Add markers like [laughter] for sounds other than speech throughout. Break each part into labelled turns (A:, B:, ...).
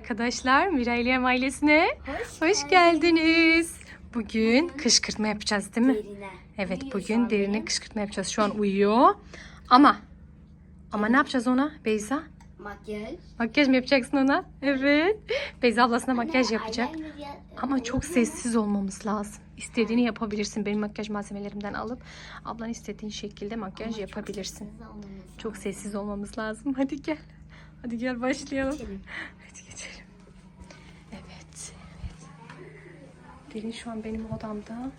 A: Arkadaşlar Mirayliyem ailesine
B: Hoş,
A: hoş geldiniz. Bugün kışkırtma yapacağız değil mi?
B: Derine.
A: Evet
B: Uyuyor
A: bugün derine kışkırtma yapacağız. Şu an uyuyor. Ama ama ne yapacağız ona Beyza?
B: Makyaj.
A: Makyaj mı yapacaksın ona? Evet. Beyza ablasına makyaj
B: Anne,
A: yapacak.
B: eyeliner ya-
A: Ama çok sessiz olmamız lazım. İstediğini yapabilirsin. Benim makyaj malzemelerimden alıp ablan istediğin şekilde makyaj
B: Ama çok
A: yapabilirsin.
B: sessiz olmamız
A: Çok sessiz olmamız lazım. Hadi gel. Hadi gel başlayalım.
B: Geçelim.
A: Hadi geçelim. Evet. evet. Derin şu an benim odamda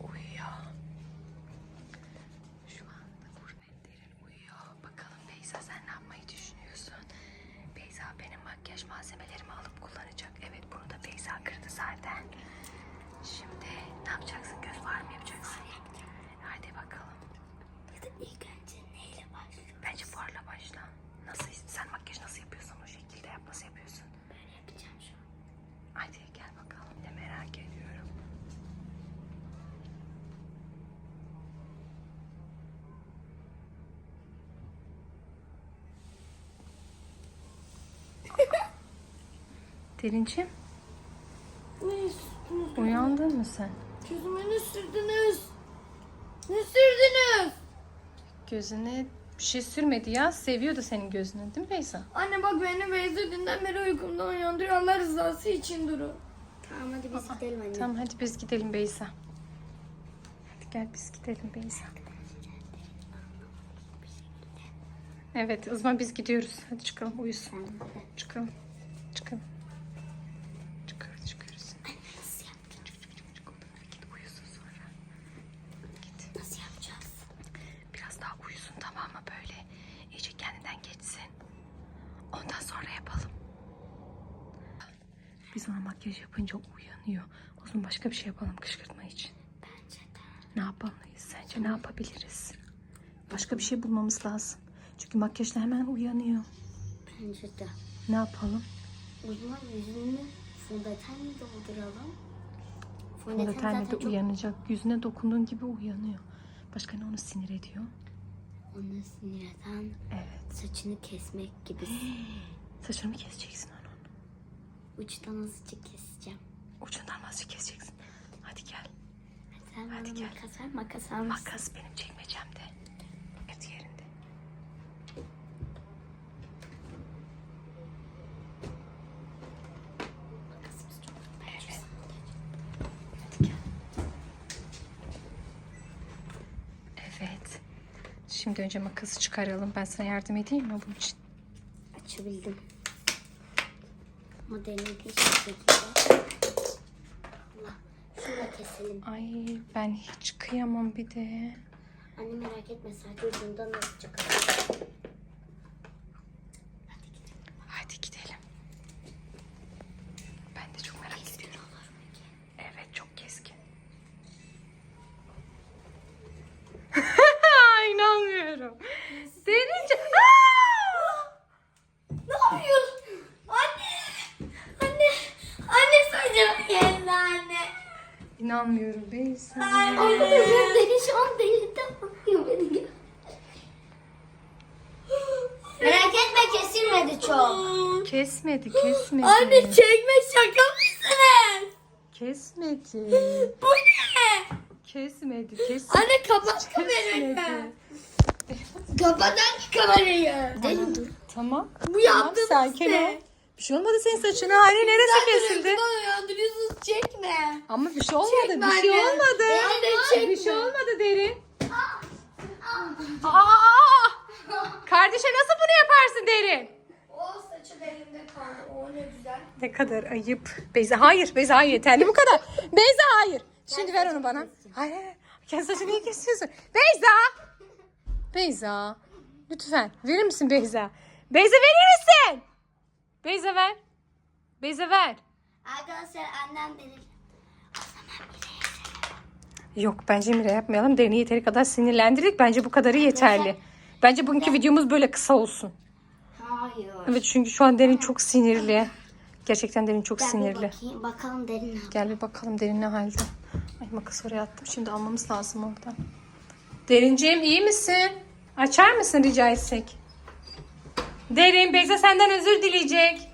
A: uyuyor. Şu anda burada Derin uyuyor. Bakalım Beyza sen ne yapmayı düşünüyorsun? Beyza benim makyaj malzemelerimi alıp kullanacak. Evet bunu da Beyza kırdı zaten. Şimdi ne yapacaksın? Göz var mı yapacaksın? Hadi bakalım.
B: İlk önce neyle başlıyoruz?
A: Bence buharla başla. Nasıl? Sen makyaj nasıl yapıyorsun o şekilde yap. Nasıl yapıyorsun?
B: Böyle yapacağım şu an.
A: Hadi gel bakalım. Ne merak ediyorum. Derincim
B: Ne sürdünüz?
A: uyandın mı sen?
B: Gözüme ne sürdünüz? Ne sürdünüz?
A: Gözüne bir şey sürmedi ya. Seviyordu senin gözünü değil mi Beyza?
B: Anne bak beni Beyza dünden beri uykumdan uyandırıyor. Allah rızası için durun. Tamam hadi biz gidelim anne.
A: Tamam hadi biz gidelim Beyza. Hadi gel biz gidelim Beyza. Evet o zaman biz gidiyoruz. Hadi çıkalım uyusun. Çıkalım. Çıkıyoruz çıkıyoruz.
B: Nasıl yapacağız?
A: Çık çık çık çık odana git uyusun sonra. Git.
B: Nasıl yapacağız?
A: Biraz daha uyusun tamam mı böyle. iyice kendinden geçsin. Ondan sonra yapalım. Biz ona makyaj yapınca uyanıyor. O zaman başka bir şey yapalım kışkırtma için.
B: Bence de.
A: Ne yapmalıyız sence? Ne yapabiliriz? Başka bir şey bulmamız lazım. Çünkü makyajla hemen uyanıyor.
B: Bence de.
A: Ne yapalım?
B: O zaman yüzünü fondötenle dolduralım.
A: Fondötenle de
B: zaten çok-
A: uyanacak. Yüzüne dokunduğun gibi uyanıyor. Başka ne onu sinir ediyor?
B: Onu sinir eden
A: Evet.
B: saçını kesmek gibi. [gasps]
A: Saçını mı keseceksin?
B: Uçtan azıcık keseceğim.
A: Ucundan azıcık keseceksin. Hadi gel.
B: Sen
A: Hadi
B: bana
A: gel.
B: makas ver, makas almışsın.
A: Makas benim çekmecemde. Evet yerinde.
B: Makasımız çok
A: Evet. Hadi gel. Evet. Şimdi önce makası çıkaralım. Ben sana yardım edeyim mi bunun için?
B: Açabildim. Modelini bir şekilde. Şunu da keselim.
A: Ay ben hiç kıyamam bir de.
B: Anne merak etme sadece ucundan nasıl çıkarım. Hadi gidelim.
A: Hadi gidelim. Ben de çok merak ediyorum. Evet çok keskin. İnanmıyorum. Derince. Aa!
B: Ne yapıyorsun? Anne! Anne! Anne saçımı geldi anne.
A: İnanmıyorum Beyza.
B: Arkadaşlar beni şu an delilikten bakıyor beni. Merak etme kesilmedi çok.
A: Kesmedi [gasps] kesmedi.
B: Anne çekme şaka mısınız?
A: Kesmedi. [gasps]
B: Bu ne?
A: Kesmedi kesmedi.
B: Anne kapat [laughs] kamerayı. Kapat hangi kamerayı? Dur.
A: Tamam.
B: Bu yaptığınız
A: tamam, sakin
B: ne?
A: ol. Bir şey olmadı senin saçına. Hani neresi kesildi?
B: uyandırıyorsunuz çekme.
A: Ama bir şey olmadı.
B: Çekme
A: bir şey
B: anne.
A: olmadı.
B: Anne, çekme.
A: Bir şey olmadı derin. Aa! Kardeşe nasıl bunu yaparsın derin?
B: O saçı elimde kaldı. O ne güzel.
A: Ne kadar ayıp. Beyza hayır. Beyza hayır. Yeterli bu kadar. Beyza hayır. Şimdi ver onu bana. Hayır. hayır. Kendi saçını niye kesiyorsun? Beyza. Beyza. Lütfen. Verir misin Beyza? Beyza verir misin? Beyza ver. Beyza ver.
B: Arkadaşlar annem deli.
A: Yok bence Mira yapmayalım. Derini yeteri kadar sinirlendirdik. Bence bu kadarı yeterli. Bence bugünkü videomuz böyle kısa olsun.
B: Hayır.
A: Evet çünkü şu an Derin çok sinirli. Gerçekten Derin çok
B: Gel bir
A: sinirli.
B: bakayım. Bakalım derin ne yapıyor.
A: Gel bir bakalım Derin ne halde. Ay makası oraya attım. Şimdi almamız lazım oradan. Derinciğim iyi misin? Açar mısın rica etsek? Derin Beyza senden özür dileyecek.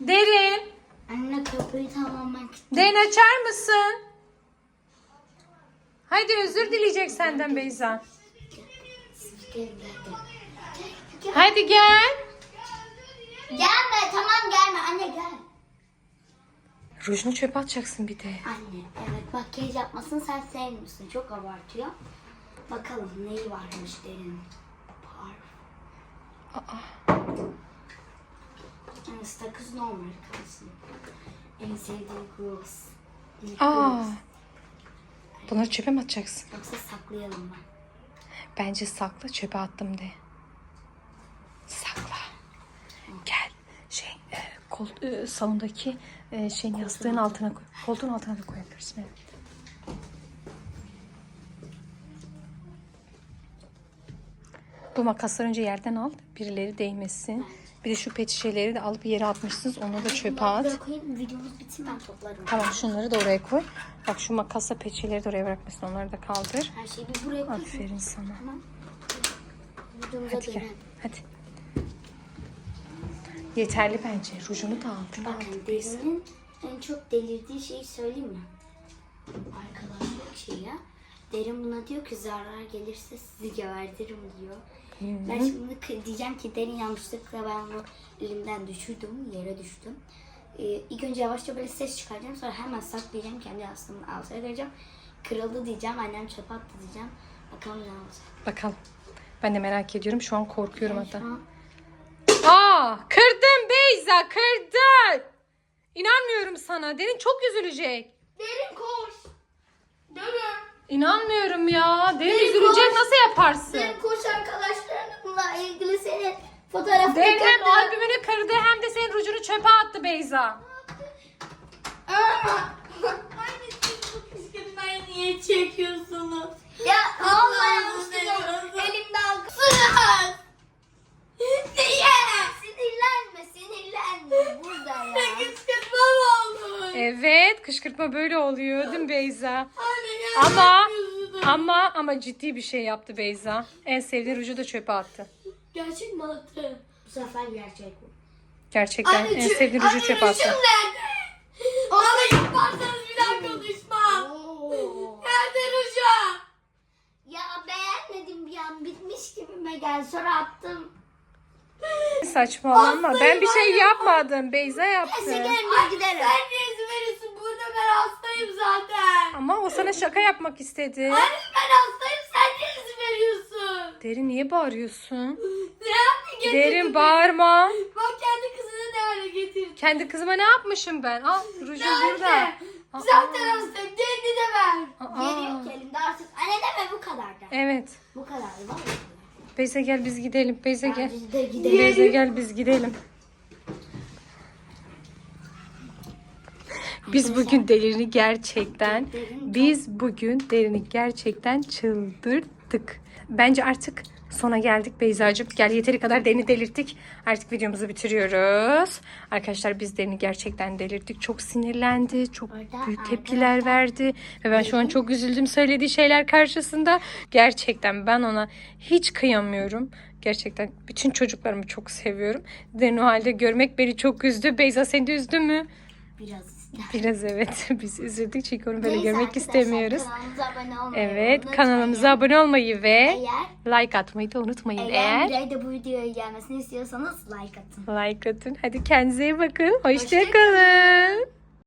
A: Derin.
B: Anne kapıyı tamamen
A: Derin açar mısın? Haydi özür dileyecek senden Beyza. Haydi gel.
B: Gelme tamam gelme anne gel.
A: Rujunu çöpe atacaksın bir de.
B: Anne evet makyaj yapmasını sen sevmiyorsun. Çok abartıyor. Bakalım neyi varmış derin. Parfüm. Yani sakız normal kalsın. En sevdiğim Gross.
A: Aa. Bunları çöpe mi atacaksın?
B: Yoksa saklayalım mı?
A: Bence sakla çöpe attım de. Sakla. Gel. Şey e, kol, e, salondaki e, şeyin yastığın altına koy. Koltuğun altına da koyabilirsin. Evet. Bu makasları önce yerden al. Birileri değmesin. Bir de şu pet şişeleri de alıp yere atmışsınız. Onu da çöpe at.
B: Koyayım videomuz bitsin ben toplarım.
A: Tamam şunları da oraya koy. Bak şu makasla pet şişeleri de oraya bırakmışsın. Onları da kaldır.
B: Her şeyi bir buraya koy.
A: Aferin sana.
B: Tamam. Videomuza
A: Hadi gel.
B: dönelim.
A: Hadi. Yeterli bence. Rujunu da aldın.
B: Bakın Derin'in en çok delirdiği şeyi söyleyeyim mi? Arkadaşlık şeyi. Derin buna diyor ki zarar gelirse sizi gebertirim diyor. Ben şimdi diyeceğim ki Derin yanlışlıkla ben bunu elimden düşürdüm, yere düştüm. Ee, ilk önce yavaşça böyle ses çıkaracağım sonra hemen saklayacağım kendi yastığımın altına koyacağım. Kırıldı diyeceğim, annem çöpe attı diyeceğim. Bakalım ne olacak.
A: Bakalım. Ben de merak ediyorum. Şu an korkuyorum hatta.
B: Şu an
A: Aa, kırdın Beyza, kırdın. İnanmıyorum sana. Derin çok üzülecek.
B: Derin koş. Derin.
A: İnanmıyorum ya. Derin
B: Derin
A: üzülecek.
B: koş.
A: Nasıl yaparsın?
B: Derin koş arkadaşlarınla ilgili senin fotoğrafını
A: Derin hem albümünü kırdı hem de senin rujunu çöpe attı Beyza.
B: Anne siz bu kışkırtmayı niye çekiyorsunuz? Ya Allah'ım elimden kısınız. Niye? Sinirlenme sinirlenme burada ya. Kışkırtma mı oldu?
A: Kışkırtma böyle oluyor değil mi Beyza?
B: Anne
A: Ama ama ama ciddi bir şey yaptı Beyza. En sevdiği ruju da çöpe attı.
B: Gerçek mi attı? Bu sefer gerçek bu.
A: Gerçekten en sevdiği ruju çöpe attı.
B: nerede? Onu yaparsanız bir daha konuşmam. Nerede ruju? Ya beğenmedim bir an bitmiş gibime gel sonra attım.
A: Saçmalama. Ben bir şey yapmadım. Beyza yaptı.
B: Neyse biz gidelim. Sen niye izin veriyorsun? Burada ben hastayım zaten.
A: Ama o sana şaka yapmak istedi.
B: Anne ben hastayım sen niye izin veriyorsun?
A: Derin niye bağırıyorsun?
B: Ne yapayım getirdin?
A: Derin bağırma.
B: Bak kendi kızını ne hale getirdi.
A: Kendi kızıma ne yapmışım ben? Al rujum burada. Aa.
B: Zaten hastayım. Kendi de ver. Geri yok elimde artık. Anne deme bu kadar da.
A: Evet.
B: Bu kadar da.
A: Beyza gel biz gidelim. Beyza gel.
B: Biz de gidelim.
A: Beyza gel biz gidelim. Biz bugün delirini gerçekten biz bugün derini gerçekten çıldırttık. Bence artık sona geldik Beyza'cığım. Gel yeteri kadar derini delirttik. Artık videomuzu bitiriyoruz. Arkadaşlar biz derini gerçekten delirttik. Çok sinirlendi. Çok
B: Orada
A: büyük tepkiler verdi. Ve ben şu an çok üzüldüm söylediği şeyler karşısında. Gerçekten ben ona hiç kıyamıyorum. Gerçekten bütün çocuklarımı çok seviyorum. Derini o halde görmek beni çok üzdü. Beyza seni de üzdü mü?
B: Biraz.
A: Biraz evet. [laughs] Biz üzüldük çünkü onu böyle
B: Neyse
A: görmek istemiyoruz.
B: Kanalımıza abone olmayı
A: Evet
B: unutmayın.
A: kanalımıza abone olmayı ve
B: Eğer,
A: like atmayı da unutmayın eğer,
B: eğer. de bu videoya gelmesini istiyorsanız like atın.
A: Like atın. Hadi kendinize iyi bakın.
B: Hoşça
A: Hoşçakalın.